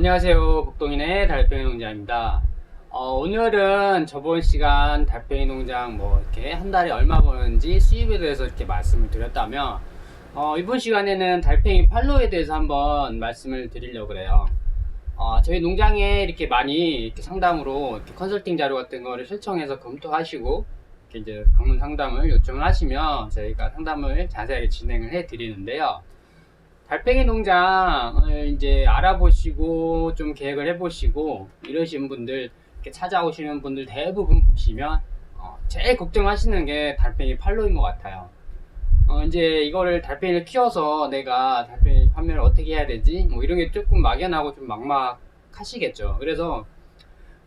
안녕하세요. 복동인의 달팽이 농장입니다. 어, 오늘은 저번 시간 달팽이 농장 뭐 이렇게 한 달에 얼마 버는지 수입에 대해서 이렇게 말씀을 드렸다면 어, 이번 시간에는 달팽이 팔로에 대해서 한번 말씀을 드리려고 그래요. 어, 저희 농장에 이렇게 많이 이렇게 상담으로 이렇게 컨설팅 자료 같은 거를 신청해서 검토하시고 이제 방문 상담을 요청을 하시면 저희가 상담을 자세하게 진행을 해 드리는데요. 달팽이 농장을 이제 알아보시고 좀 계획을 해보시고 이러신 분들 이렇게 찾아오시는 분들 대부분 보시면 어, 제일 걱정하시는 게 달팽이 팔로인 것 같아요. 어, 이제 이거를 달팽이를 키워서 내가 달팽이 판매를 어떻게 해야 되지? 뭐 이런 게 조금 막연하고 좀 막막하시겠죠. 그래서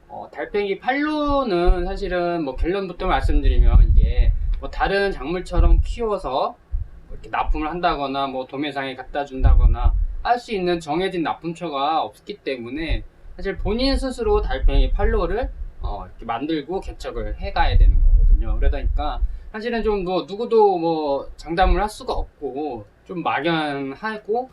어, 달팽이 팔로는 사실은 뭐 결론부터 말씀드리면 이게 뭐 다른 작물처럼 키워서 뭐 이렇게 납품을 한다거나 뭐 도매상에 갖다 준다거나 할 수 있는 정해진 납품처가 없기 때문에 사실 본인 스스로 달팽이 팔로를 어, 이렇게 만들고 개척을 해가야 되는 거거든요. 그러다 보니까 사실은 좀 뭐 누구도 뭐 장담을 할 수가 없고 좀 막연하고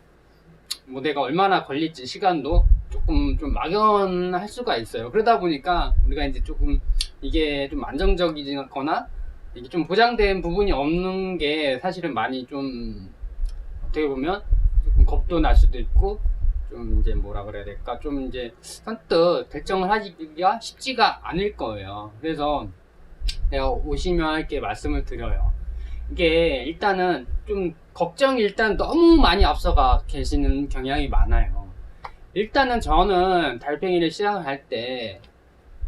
뭐 내가 얼마나 걸릴지 시간도 조금 좀 막연할 수가 있어요. 그러다 보니까 우리가 이제 조금 이게 좀 안정적이거나 이게 좀 보장된 부분이 없는 게 사실은 많이 좀 어떻게 보면 조금 겁도 날 수도 있고 좀 이제 뭐라 그래야 될까 좀 이제 선뜻 결정을 하기가 쉽지가 않을 거예요. 그래서 내가 오시면 이렇게 말씀을 드려요. 이게 일단은 좀 걱정이 일단 너무 많이 앞서가 계시는 경향이 많아요. 일단은 저는 달팽이를 시작을 할때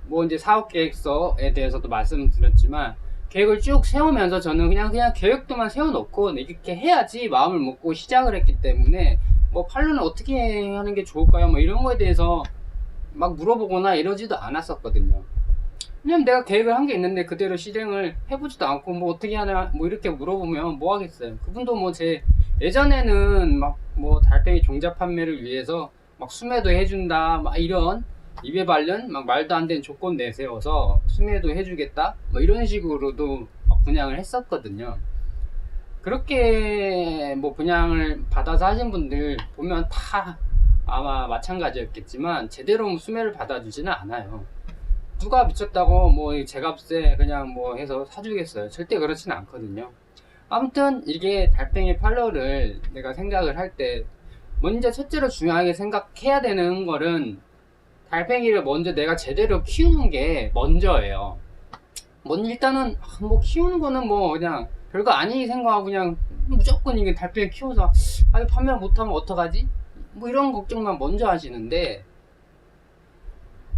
뭐 이제 사업 계획서에 대해서도 말씀드렸지만 계획을 쭉 세우면서 저는 그냥 그냥 계획도만 세워놓고 이렇게 해야지 마음을 먹고 시작을 했기 때문에 뭐 팔로는 어떻게 하는 게 좋을까요? 뭐 이런 거에 대해서 막 물어보거나 이러지도 않았었거든요. 그냥 내가 계획을 한 게 있는데 그대로 실행을 해보지도 않고 뭐 어떻게 하냐 뭐 이렇게 물어보면 뭐 하겠어요. 그분도 뭐 제 예전에는 막 뭐 달팽이 종자 판매를 위해서 막 수매도 해준다 막 이런 입에 발른 막 말도 안 되는 조건 내세워서 수매도 해주겠다 뭐 이런 식으로도 막 분양을 했었거든요. 그렇게 뭐 분양을 받아서 하신 분들 보면 다 아마 마찬가지였겠지만 제대로 수매를 받아주지는 않아요. 누가 미쳤다고 뭐 제 값에 그냥 뭐 해서 사주겠어요. 절대 그렇지는 않거든요. 아무튼 이게 달팽이 팔로를 내가 생각을 할 때 먼저 첫째로 중요하게 생각해야 되는 거는 달팽이를 먼저 내가 제대로 키우는 게 먼저예요. 뭐 일단은 아, 뭐 키우는 거는 뭐 그냥 별거 아니 생각하고 그냥 무조건 이게 달팽이 키워서 아 이거 판매 못하면 어떡하지? 뭐 이런 걱정만 먼저 하시는데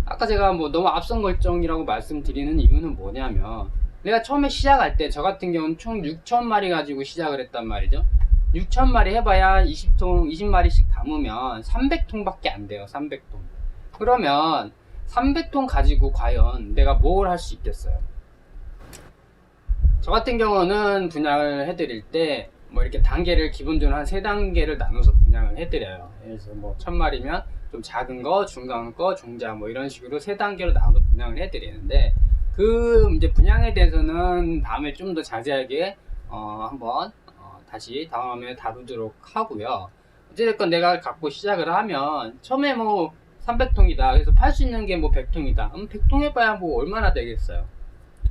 아까 제가 뭐 너무 앞선 결정이라고 말씀드리는 이유는 뭐냐면 내가 처음에 시작할 때 저 같은 경우는 총 6천 마리 가지고 시작을 했단 말이죠. 6천 마리 해봐야 20통, 20마리씩 담으면 300통밖에 안 돼요. 300통. 그러면 300통 가지고 과연 내가 뭘 할 수 있겠어요? 저 같은 경우는 분양을 해드릴 때 뭐 이렇게 단계를 기본적으로 한세 단계를 나눠서 분양을 해드려요. 그래서 뭐 천 마리면 좀 작은 거, 중간 거, 중자 뭐 이런 식으로 세 단계로 나눠서 분양을 해드리는데 그 이제 분양에 대해서는 다음에 좀 더 자세하게 어, 한번 어, 다시 다음에 다루도록 하고요. 어찌됐건 내가 갖고 시작을 하면 처음에 뭐 300통이다. 그래서 팔 수 있는 게 뭐 100통이다. 그럼 100통 해봐야 뭐 얼마나 되겠어요?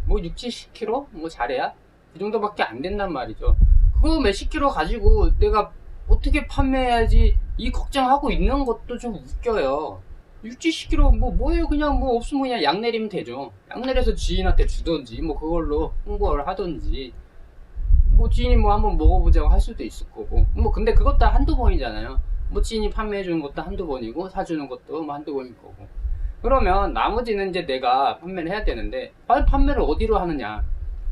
뭐 6, 70kg? 뭐 잘해야? 이 정도밖에 안 된단 말이죠. 그거 몇십 킬로 가지고 내가 어떻게 판매해야지 이 걱정하고 있는 것도 좀 웃겨요. 6, 70kg 뭐 뭐예요? 그냥 뭐 없으면 그냥 양 내리면 되죠. 양 내려서 지인한테 주던지 뭐 그걸로 홍보를 하던지 뭐 지인이 뭐 한번 먹어보자고 할 수도 있을 거고 뭐 근데 그것도 한두 번이잖아요. 뭐 지인이 판매해 주는 것도 한두 번이고 사주는 것도 뭐 한두 번일 거고. 그러면 나머지는 이제 내가 판매를 해야 되는데 아, 판매를 어디로 하느냐.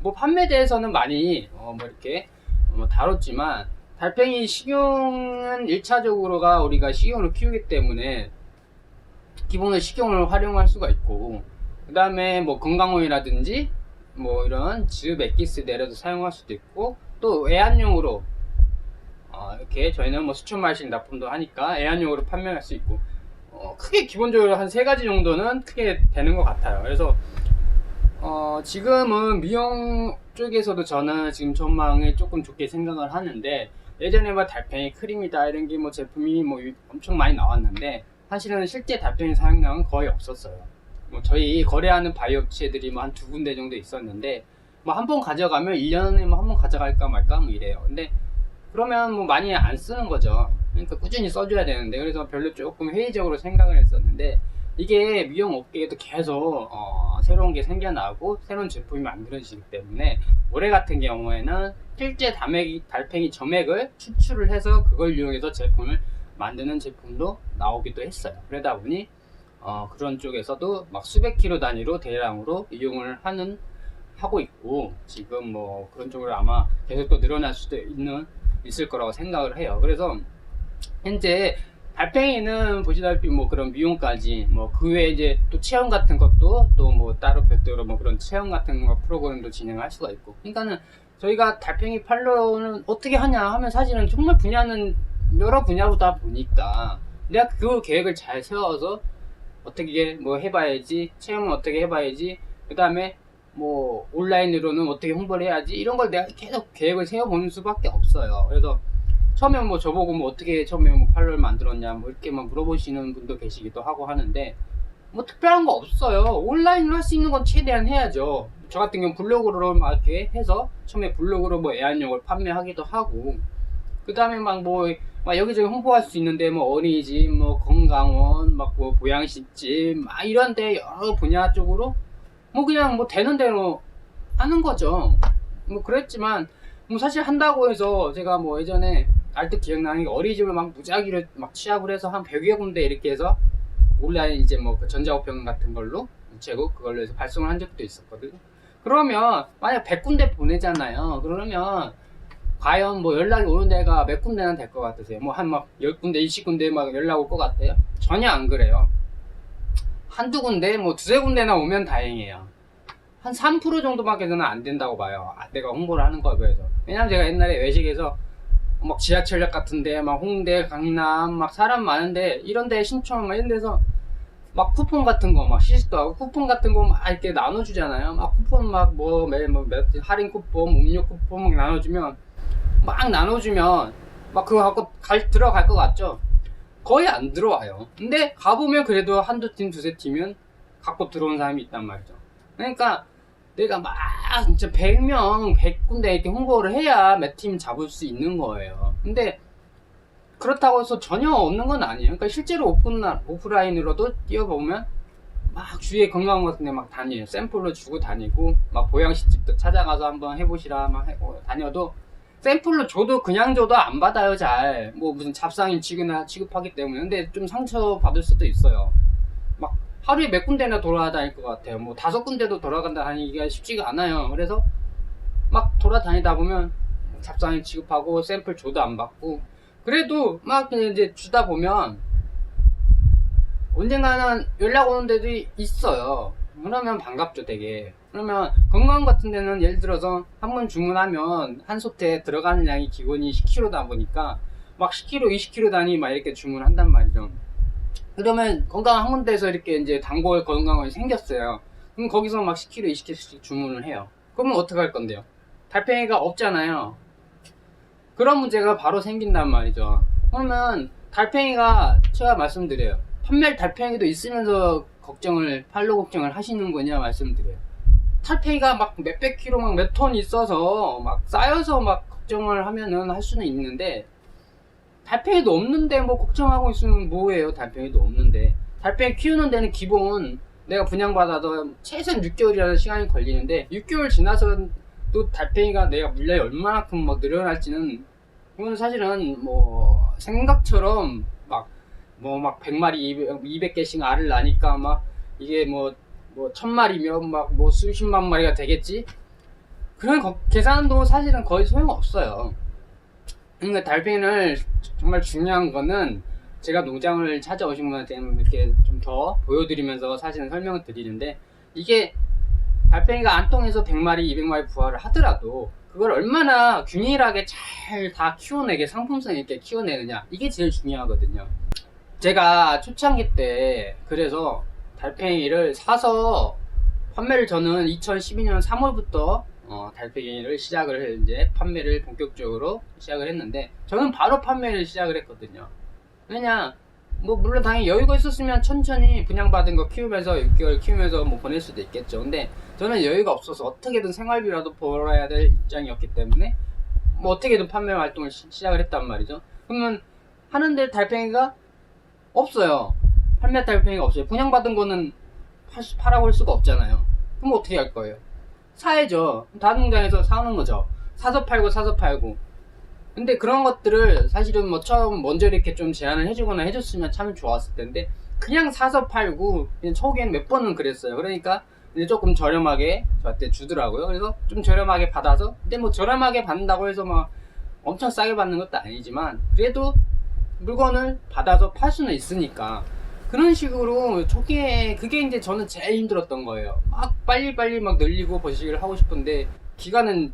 뭐 판매에 대해서는 많이 어, 뭐 이렇게 뭐 다뤘지만 달팽이 식용은 1차적으로가 우리가 식용을 키우기 때문에 기본의 식용을 활용할 수가 있고 그 다음에 뭐 건강오이라든지 뭐 이런 즙 액기스 내려서 사용할 수도 있고 또 애완용으로 어, 이렇게 저희는 뭐 수천 마리씩 납품도 하니까 애완용으로 판매할 수 있고 어, 크게 기본적으로 한 세 가지 정도는 크게 되는 것 같아요. 그래서 어, 지금은 미용 쪽에서도 저는 지금 전망을 조금 좋게 생각을 하는데 예전에 뭐 달팽이 크림이다 이런 게 뭐 제품이 뭐 엄청 많이 나왔는데 사실은 실제 달팽이 사용량은 거의 없었어요. 뭐 저희 거래하는 바이오 업체들이 뭐 한 두 군데 정도 있었는데 뭐 한 번 가져가면 1년에 뭐 한 번 가져갈까 말까 뭐 이래요. 근데 그러면 뭐 많이 안 쓰는 거죠. 그러니까 꾸준히 써줘야 되는데 그래서 별로 조금 회의적으로 생각을 했었는데 이게 미용 업계에도 계속 어, 새로운 게 생겨나고 새로운 제품이 만들어지기 때문에 올해 같은 경우에는 실제 달팽이, 달팽이 점액을 추출을 해서 그걸 이용해서 제품을 만드는 제품도 나오기도 했어요. 그러다 보니 어, 그런 쪽에서도 막 수백 킬로 단위로 대량으로 이용을 하는 하고 있고 지금 뭐 그런 쪽으로 아마 계속 또 늘어날 수도 있는 있을 거라고 생각을 해요. 그래서 현재 달팽이는 보시다시피 뭐 그런 미용까지 뭐 그 외에 이제 또 체험 같은 것도 또 뭐 따로 별도로 뭐 그런 체험 같은 거 프로그램도 진행할 수가 있고 그러니까는 저희가 달팽이 팔로는 어떻게 하냐 하면 사실은 정말 분야는 여러 분야로다 보니까 내가 그 계획을 잘 세워서 어떻게 뭐 해봐야지 체험은 어떻게 해봐야지 그 다음에 뭐 온라인으로는 어떻게 홍보를 해야지 이런 걸 내가 계속 계획을 세워보는 수밖에 없어요. 그래서 처음에 뭐 저보고 뭐 어떻게 처음에 뭐 팔로를 만들었냐 뭐 이렇게 막 물어보시는 분도 계시기도 하고 하는데 뭐 특별한 거 없어요. 온라인으로 할 수 있는 건 최대한 해야죠. 저 같은 경우 블로그로 막 이렇게 해서 처음에 블로그로 뭐 애완용을 판매하기도 하고 그 다음에 막 뭐 막 여기저기 홍보할 수 있는데 뭐 어린이집 뭐 건강원 막 뭐 보양식집 막 이런데 여러 분야 쪽으로 뭐 그냥 뭐 되는 대로 하는 거죠 뭐 그랬지만 뭐 사실 한다고 해서 제가 뭐 예전에 알때 기억나는 게 어린이집을 막 무작위로 막 취합을 해서 한 100여 군데 이렇게 해서 온라인 이제 뭐 그 전자우편 같은 걸로 우체국 그걸로 해서 발송을 한 적도 있었거든요. 그러면 만약 100군데 보내잖아요. 그러면 과연 뭐 연락이 오는 데가 몇 군데나 될 것 같으세요? 뭐 한 막 10군데, 20군데 막 연락 올 것 같아요? 전혀 안 그래요. 한두 군데, 뭐 두세 군데나 오면 다행이에요. 한 3% 정도밖에는 안 된다고 봐요. 아, 내가 홍보를 하는 거에 비해서. 왜냐면 제가 옛날에 외식에서 막 지하철역 같은데, 막 홍대, 강남, 막 사람 많은데, 이런 데 신청, 막 이런 데서 막 쿠폰 같은 거, 막 시식도 하고, 쿠폰 같은 거 막 이렇게 나눠주잖아요. 막 쿠폰 막 뭐, 매, 뭐, 몇, 할인 쿠폰, 음료 쿠폰 막 나눠주면, 막 나눠주면, 막 그거 갖고 갈, 들어갈 것 같죠? 거의 안 들어와요. 근데 가보면 그래도 한두 팀, 두세 팀은 갖고 들어온 사람이 있단 말이죠. 그러니까 내가 막 진짜 100명, 100군데 이렇게 홍보를 해야 몇 팀 잡을 수 있는 거예요. 근데 그렇다고 해서 전혀 없는 건 아니에요. 그러니까 실제로 오픈, 오프라인으로도 뛰어보면 막 주위에 건강 같은 데 막 다녀요. 샘플로 주고 다니고 막 보양식집도 찾아가서 한번 해보시라 막 해- 어, 다녀도 샘플로 줘도 그냥 줘도 안 받아요 잘. 뭐 무슨 잡상인 취급이나 취급하기 때문에 근데 좀 상처 받을 수도 있어요. 막 하루에 몇 군데나 돌아다닐 것 같아요. 뭐 다섯 군데도 돌아간다 하기가 쉽지가 않아요. 그래서 막 돌아다니다 보면 잡상인 취급하고 샘플 줘도 안 받고 그래도 막 그냥 이제 주다 보면 언젠가는 연락 오는 데도 있어요. 그러면 반갑죠, 되게. 그러면 건강 같은 데는 예를 들어서 한 번 주문하면 한 솥에 들어가는 양이 기본이 10kg다 보니까 막 10kg, 20kg 단위 막 이렇게 주문한단 말이죠. 그러면 건강 한 군데에서 이렇게 이제 단골 건강원이 생겼어요. 그럼 거기서 막 10kg, 20kg씩 주문을 해요. 그러면 어떻게 할 건데요? 달팽이가 없잖아요. 그런 문제가 바로 생긴단 말이죠. 그러면 달팽이가 제가 말씀드려요. 판멜 달팽이도 있으면서 걱정을 팔로 걱정을 하시는 거냐 말씀드려요. 달팽이가 막 몇백 킬로 막 몇 톤 있어서 막 쌓여서 막 걱정을 하면은 할 수는 있는데 달팽이도 없는데 뭐 걱정하고 있으면 뭐예요 달팽이도 없는데 달팽이 키우는 데는 기본 내가 분양받아도 최소한 6개월이라도 시간이 걸리는데 6개월 지나서 또 달팽이가 내가 물량이 얼마만큼 막 늘어날지는 그거는 사실은 뭐 생각처럼 막 뭐 막 100마리 200, 200개씩 알을 낳으니까 막 이게 뭐 뭐 천마리면 막 뭐 수십만 마리가 되겠지? 그런 거- 계산도 사실은 거의 소용없어요. 그러니까 달팽이를 정말 중요한 거는 제가 농장을 찾아오신 분한테 이렇게 좀 더 보여드리면서 사실은 설명을 드리는데 이게 달팽이가 안 통해서 100마리, 200마리 부화를 하더라도 그걸 얼마나 균일하게 잘 다 키워내게 상품성 있게 키워내느냐. 이게 제일 중요하거든요. 제가 초창기 때 그래서 달팽이를 사서 판매를 저는 2012년 3월부터 달팽이를 시작을 해 이제 판매를 본격적으로 시작을 했는데 저는 바로 판매를 시작을 했거든요. 왜냐 뭐 물론 당연히 여유가 있었으면 천천히 분양받은 거 키우면서 6개월 키우면서 뭐 보낼 수도 있겠죠. 근데 저는 여유가 없어서 어떻게든 생활비라도 벌어야 될 입장이었기 때문에 뭐 어떻게든 판매 활동을 시, 작을 했단 말이죠. 그러면 하는데 달팽이가 없어요. 판매 달팽이가 없어요. 분양받은 거는 팔, 수- 팔아볼 수가 없잖아요. 그럼 어떻게 할 거예요? 사야죠. 다른 농장에서 사는 거죠. 사서 팔고 사서 팔고. 근데 그런 것들을 사실은 뭐 처음 먼저 이렇게 좀 제안을 해주거나 해줬으면 참 좋았을 텐데 그냥 사서 팔고 그냥 초기에는 몇 번은 그랬어요. 그러니까 이제 조금 저렴하게 저한테 주더라고요. 그래서 좀 저렴하게 받아서 근데 뭐 저렴하게 받는다고 해서 막 엄청 싸게 받는 것도 아니지만 그래도 물건을 받아서 팔 수는 있으니까 그런 식으로 초기에 그게 이제 저는 제일 힘들었던 거예요. 막 빨리빨리 막 늘리고 번식을 하고 싶은데 기간은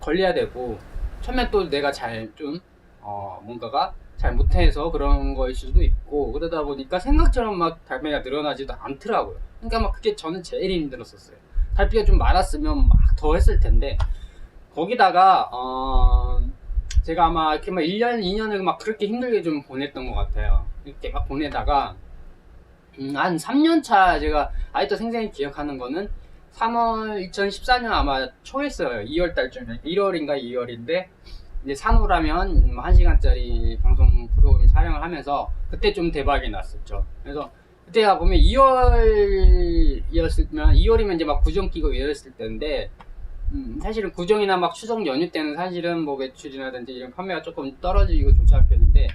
걸려야 되고 처음에 또 내가 잘좀 어, 뭔가가 잘 못해서 그런 거일 수도 있고 그러다 보니까 생각처럼 막 달팽이가 늘어나지도 않더라고요. 그러니까 막 그게 저는 제일 힘들었었어요. 달팽이가 좀 많았으면 막 더 했을 텐데 거기다가 어 제가 아마 이렇게 막 1년, 2년을 막 그렇게 힘들게 좀 보냈던 것 같아요. 이렇게 막 보내다가 음, 한 3년 차 제가 아직도 생생히 기억하는 거는 3월 2014년 아마 초였어요. 2월 달쯤에 1월인가 2월인데 이제 산호라면 1시간짜리 방송 프로그램 촬영을 하면서 그때 좀 대박이 났었죠. 그래서 그때가 보면 2월이었으면 2월이면 이제 막 구정 끼고 이랬을 때인데 음, 사실은 구정이나 막 추석 연휴 때는 사실은 뭐 매출이라든지 이런 판매가 조금 떨어지고 조잡한 편인데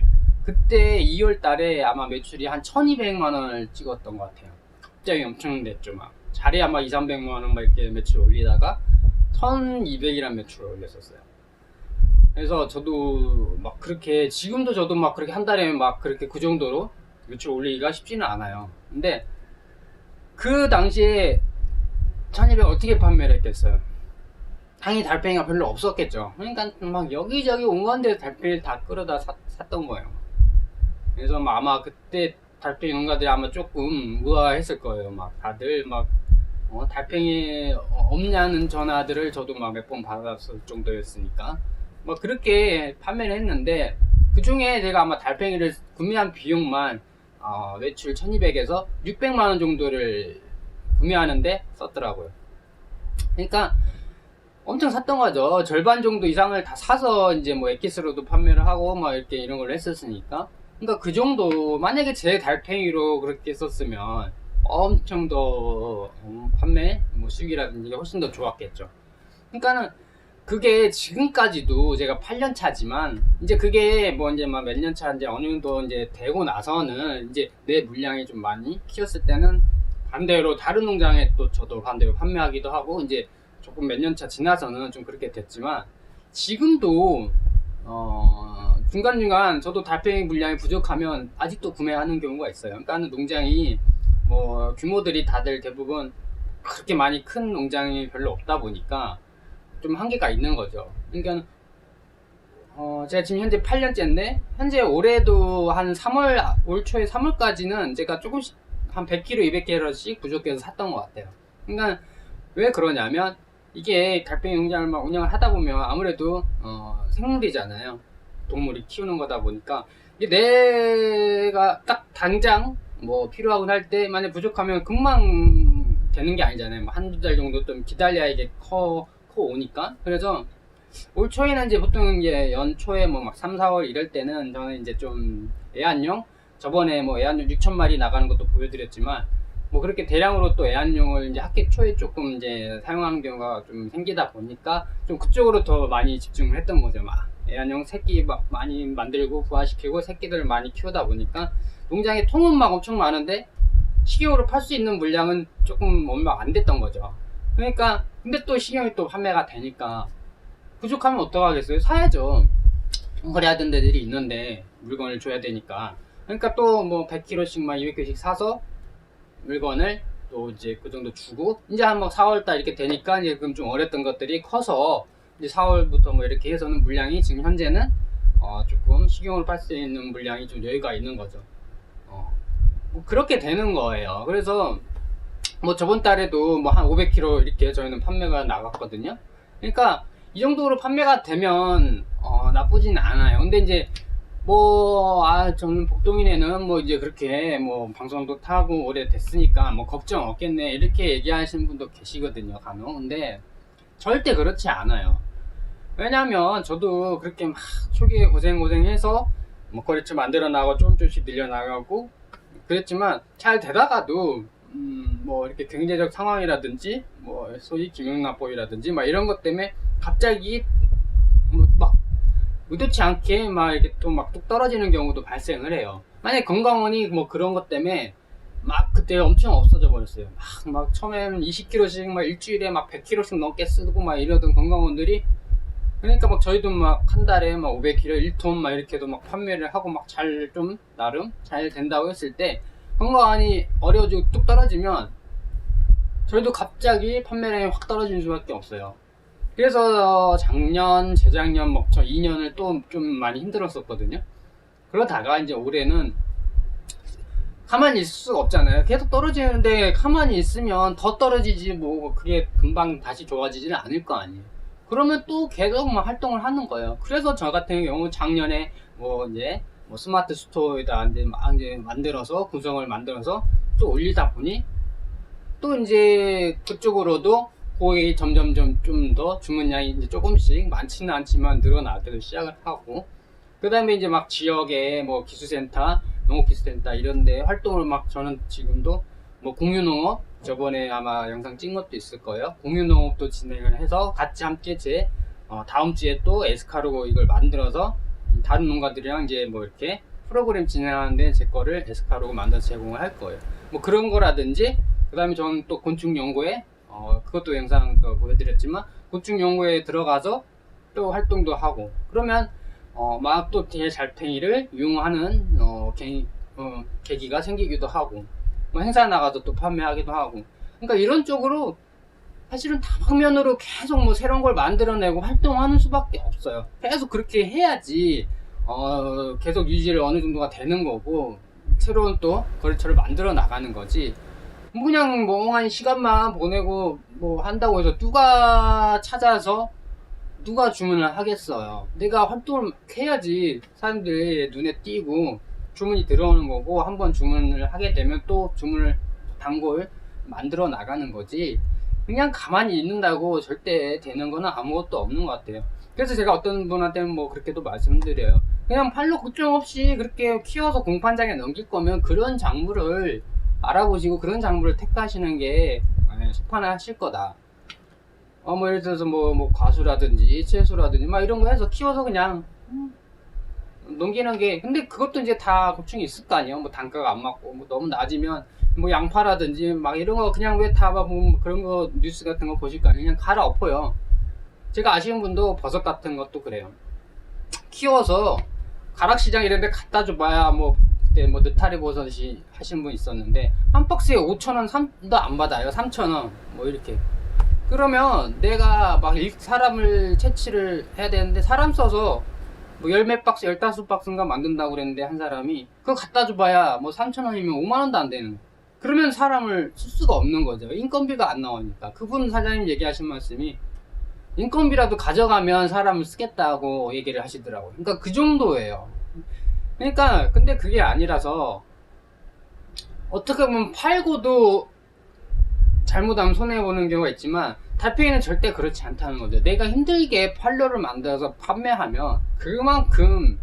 그때 2월 달에 아마 매출이 한 1200만 원을 찍었던 것 같아요. 갑자기 엄청 됐죠 막. 자리에 아마 2, 300만 원 막 이렇게 매출 올리다가 1200이란 매출을 올렸었어요. 그래서 저도 막 그렇게 지금도 저도 막 그렇게 한 달에 막 그렇게 그 정도로 매출 올리기가 쉽지는 않아요. 근데 그 당시에 1200 어떻게 판매를 했겠어요? 당연히 달팽이가 별로 없었겠죠. 그러니까 막 여기저기 온갖 데서 달팽이를 다 끌어다 샀, 샀던 거예요. 그래서 막 아마 그때 달팽이 농가들이 아마 조금 의아했을 거예요. 막 다들 막 어, 달팽이 어, 없냐는 전화들을 저도 막 몇 번 받았을 정도였으니까 뭐 그렇게 판매를 했는데 그 중에 제가 아마 달팽이를 구매한 비용만 어, 매출 1200에서 600만 원 정도를 구매하는데 썼더라고요. 그러니까 엄청 샀던 거죠. 절반 정도 이상을 다 사서 이제 뭐 엑기스로도 판매를 하고 막 이렇게 이런 걸 했었으니까. 그러니까 그 정도 만약에 제 달팽이로 그렇게 썼으면 엄청 더 어, 판매 뭐 수익이라든지 훨씬 더 좋았겠죠. 그러니까는 그게 지금까지도 제가 8년 차지만 이제 그게 뭐 이제 막 몇 년 차 이제 어느 정도 이제 되고 나서는 이제 내 물량이 좀 많이 키웠을 때는 반대로 다른 농장에 또 저도 반대로 판매하기도 하고 이제 조금 몇 년 차 지나서는 좀 그렇게 됐지만 지금도 어 중간중간 저도 달팽이 물량이 부족하면 아직도 구매하는 경우가 있어요. 그러니까 농장이 뭐 규모들이 다들 대부분 그렇게 많이 큰 농장이 별로 없다 보니까 좀 한계가 있는 거죠. 그러니까 어 제가 지금 현재 8년째인데 현재 올해도 한 3월 올 초에 3월까지는 제가 조금씩 한 100kg, 200kg씩 부족해서 샀던 것 같아요. 그러니까 왜 그러냐면 이게 달팽이 농장을 막 운영을 하다 보면 아무래도 어, 생물이잖아요. 동물이 키우는 거다 보니까 이게 내가 딱 당장 뭐 필요하고 할때 만약 부족하면 금방 되는 게 아니잖아요. 뭐 한두 달 정도 좀 기다려야 이게 커, 커 오니까. 그래서 올 초에는 이제 보통 이제 연초에 뭐 막 3, 4월 이럴 때는 저는 이제 좀 애완용 저번에 뭐 애완용 6천 마리 나가는 것도 보여드렸지만 뭐 그렇게 대량으로 또 애완용을 이제 학기 초에 조금 이제 사용하는 경우가 좀 생기다 보니까 좀 그쪽으로 더 많이 집중을 했던 거죠. 막 애완용 새끼 막 많이 만들고 부화시키고 새끼들을 많이 키우다 보니까 농장에 통은 막 엄청 많은데 식용으로 팔 수 있는 물량은 조금 얼마 안 됐던 거죠. 그러니까 근데 또 식용이 또 판매가 되니까 부족하면 어떡하겠어요? 사야죠. 거래하던 데들이 있는데 물건을 줘야 되니까. 그러니까 또 뭐 100kg씩 막 200kg씩 사서 물건을 또 이제 그 정도 주고 이제 한뭐 4월달 이렇게 되니까 이제 그럼 좀 어렸던 것들이 커서 이제 4월부터 뭐 이렇게 해서는 물량이 지금 현재는 어 조금 식용으로 팔 수 있는 물량이 좀 여유가 있는 거죠. 어. 뭐 그렇게 되는 거예요. 그래서 뭐 저번 달에도 뭐 한 500kg 이렇게 저희는 판매가 나갔거든요. 그러니까 이 정도로 판매가 되면 어 나쁘진 않아요. 근데 이제 뭐, 아, 저는 복동이네는 뭐 이제 그렇게 뭐 방송도 타고 오래됐으니까 뭐 걱정 없겠네. 이렇게 얘기하시는 분도 계시거든요, 간혹. 근데 절대 그렇지 않아요. 왜냐면 저도 그렇게 막 초기에 고생고생해서 뭐 거래처 만들어 나가고 조금 조금씩 늘려 나가고 그랬지만 잘 되다가도 음, 뭐 이렇게 경제적 상황이라든지 뭐 소위 김영란법이라든지 막 이런 것 때문에 갑자기 의도치 않게 막 이렇게 또 막 뚝 떨어지는 경우도 발생을 해요. 만약 건강원이 뭐 그런 것 때문에 막 그때 엄청 없어져 버렸어요. 막, 막 처음에는 20kg씩 막 일주일에 막 100kg씩 넘게 쓰고 막 이러던 건강원들이 그러니까 막 저희도 막 한 달에 막 500kg 1톤 막 이렇게도 막 판매를 하고 막 잘 좀 나름 잘 된다고 했을 때 건강원이 어려워지고 뚝 떨어지면 저희도 갑자기 판매량이 확 떨어지는 수밖에 없어요. 그래서 작년, 재작년, 뭐 저 2년을 또 좀 많이 힘들었었거든요. 그러다가 이제 올해는 가만히 있을 수가 없잖아요. 계속 떨어지는데 가만히 있으면 더 떨어지지 뭐 그게 금방 다시 좋아지지는 않을 거 아니에요. 그러면 또 계속 막 활동을 하는 거예요. 그래서 저 같은 경우 작년에 뭐 이제 뭐 스마트 스토어에다 이제 만들어서 구성을 만들어서 또 올리다 보니 또 이제 그쪽으로도 거의 점점점 좀 더 주문량이 이제 조금씩 많지는 않지만 늘어나기도 시작을 하고 그 다음에 이제 막 지역에 뭐 기술센터, 농업기술센터 이런데 활동을 막 저는 지금도 뭐 공유농업 저번에 아마 영상 찍은 것도 있을 거예요. 공유농업도 진행을 해서 같이 함께 제 어, 다음 주에 또 에스카르고 이걸 만들어서 다른 농가들이랑 이제 뭐 이렇게 프로그램 진행하는데 제 거를 에스카르고 만들어서 제공을 할 거예요. 뭐 그런 거라든지 그 다음에 저는 또 곤충 연구에 어, 그것도 영상 그 보여드렸지만 곤충 연구에 들어가서 또 활동도 하고 그러면 어, 막또 대잘팽이를 이용하는 어, 계, 어, 계기가 생기기도 하고 뭐 행사 나가서 또 판매하기도 하고 그러니까 이런 쪽으로 사실은 다방면으로 계속 뭐 새로운 걸 만들어내고 활동하는 수밖에 없어요. 계속 그렇게 해야지 어, 계속 유지를 어느 정도가 되는 거고 새로운 또 거래처를 만들어 나가는 거지. 뭐 그냥 멍한 시간만 보내고 뭐 한다고 해서 누가 찾아서 누가 주문을 하겠어요. 내가 활동을 해야지 사람들이 눈에 띄고 주문이 들어오는 거고 한번 주문을 하게 되면 또 주문을 단골 만들어 나가는 거지. 그냥 가만히 있는다고 절대 되는 거는 아무것도 없는 것 같아요. 그래서 제가 어떤 분한테는 뭐 그렇게도 말씀드려요. 그냥 팔로 걱정 없이 그렇게 키워서 공판장에 넘길 거면 그런 작물을 알아보시고 그런 작물을 택하시는 게 예, 속판하실 거다. 어, 뭐, 예를 들어서 뭐, 뭐, 과수라든지, 채소라든지, 막 이런 거 해서 키워서 그냥, 음, 넘기는 게, 근데 그것도 이제 다 고충이 있을 거 아니에요? 뭐, 단가가 안 맞고, 뭐, 너무 낮으면, 뭐, 양파라든지, 막 이런 거 그냥 왜 다, 막, 뭐 그런 거, 뉴스 같은 거 보실 거 아니에요? 그냥 갈아 엎어요. 제가 아시는 분도 버섯 같은 것도 그래요. 키워서, 가락시장 이런 데 갖다 줘봐야, 뭐, 그때 뭐, 느타리 버섯이 하신 분 있었는데, 한 박스에 5천원, 3도 안 받아요. 3천원. 뭐, 이렇게. 그러면 내가 막 일- 사람을 채취를 해야 되는데 사람 써서 뭐 열몇 박스, 열다섯 박스인가 만든다고 그랬는데 한 사람이 그거 갖다 줘봐야 뭐 3천 원이면 5만 원도 안 되는 그러면 사람을 쓸 수가 없는 거죠. 인건비가 안 나오니까. 그분 사장님 얘기하신 말씀이 인건비라도 가져가면 사람을 쓰겠다고 얘기를 하시더라고요. 그러니까 그 정도예요. 그러니까 근데 그게 아니라서 어떻게 보면 팔고도 잘못하면 손해보는 경우가 있지만 달팽이는 절대 그렇지 않다는 거죠. 내가 힘들게 판로를 만들어서 판매하면 그만큼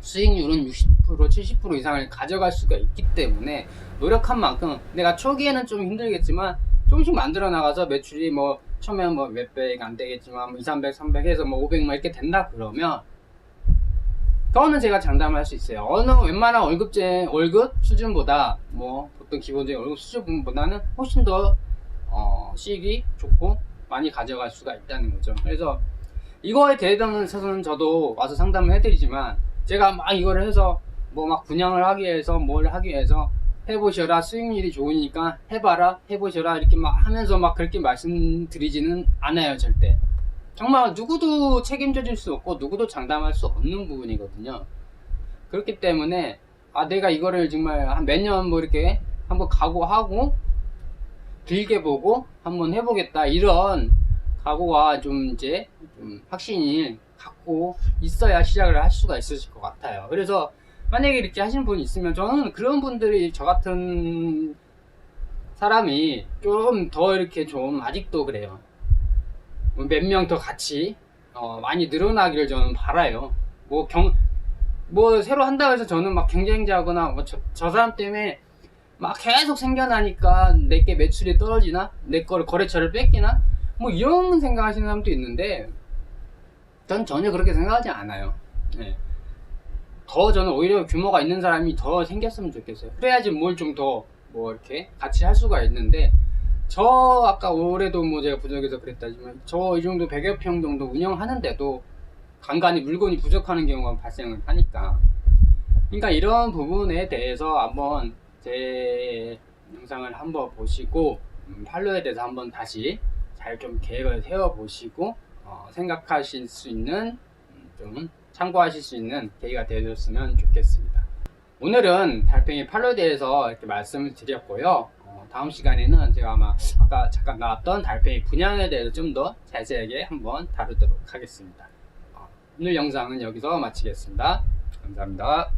수익률은 60% 70% 이상을 가져갈 수가 있기 때문에 노력한 만큼 내가 초기에는 좀 힘들겠지만 조금씩 만들어 나가서 매출이 뭐 처음에는 뭐 몇백 안 되겠지만 뭐 2, 300, 300 해서 뭐 500만 이렇게 된다 그러면 그거는 제가 장담을 할수 있어요. 어느 웬만한 월급제 월급 수준보다 뭐 보통 기본적인 월급 수준보다는 훨씬 더 어, 수익이 좋고 많이 가져갈 수가 있다는 거죠. 그래서 이거에 대해서는 저도 와서 상담을 해드리지만 제가 막 이거를 해서 뭐 막 분양을 하기 위해서 뭘 하기 위해서 해보셔라 수익률이 좋으니까 해봐라 해보셔라 이렇게 막 하면서 막 그렇게 말씀드리지는 않아요 절대. 정말 누구도 책임져 줄 수 없고 누구도 장담할 수 없는 부분이거든요. 그렇기 때문에 아 내가 이거를 정말 한 몇 년 뭐 이렇게 한번 각오하고 길게 보고 한번 해보겠다 이런 각오가 좀 이제 좀 확신이 갖고 있어야 시작을 할 수가 있으실 것 같아요. 그래서 만약에 이렇게 하시는 분이 있으면 저는 그런 분들이 저 같은 사람이 좀 더 이렇게 좀 아직도 그래요. 몇 명 더 같이 어, 많이 늘어나기를 저는 바라요. 뭐 경, 뭐 새로 한다고 해서 저는 막 경쟁자거나 뭐 저, 저 사람 때문에 막 계속 생겨나니까 내게 매출이 떨어지나 내 거를 거래처를 뺏기나 뭐 이런 생각하시는 사람도 있는데 전 전혀 그렇게 생각하지 않아요. 네. 더 저는 오히려 규모가 있는 사람이 더 생겼으면 좋겠어요. 그래야지 뭘 좀 더 뭐 이렇게 같이 할 수가 있는데 저 아까 올해도 뭐 제가 부족해서 그랬다지만 저 이 정도 100여 평 정도 운영하는데도 간간히 물건이 부족하는 경우가 발생을 하니까 그러니까 이런 부분에 대해서 한번 제 영상을 한번 보시고 음, 팔로에 대해서 한번 다시 잘 좀 계획을 세워 보시고 어, 생각하실 수 있는 음, 좀 참고하실 수 있는 계기가 되셨으면 좋겠습니다. 오늘은 달팽이 팔로에 대해서 이렇게 말씀을 드렸고요. 어, 다음 시간에는 제가 아마 아까 잠깐 나왔던 달팽이 분양에 대해서 좀 더 자세하게 한번 다루도록 하겠습니다. 어, 오늘 영상은 여기서 마치겠습니다. 감사합니다.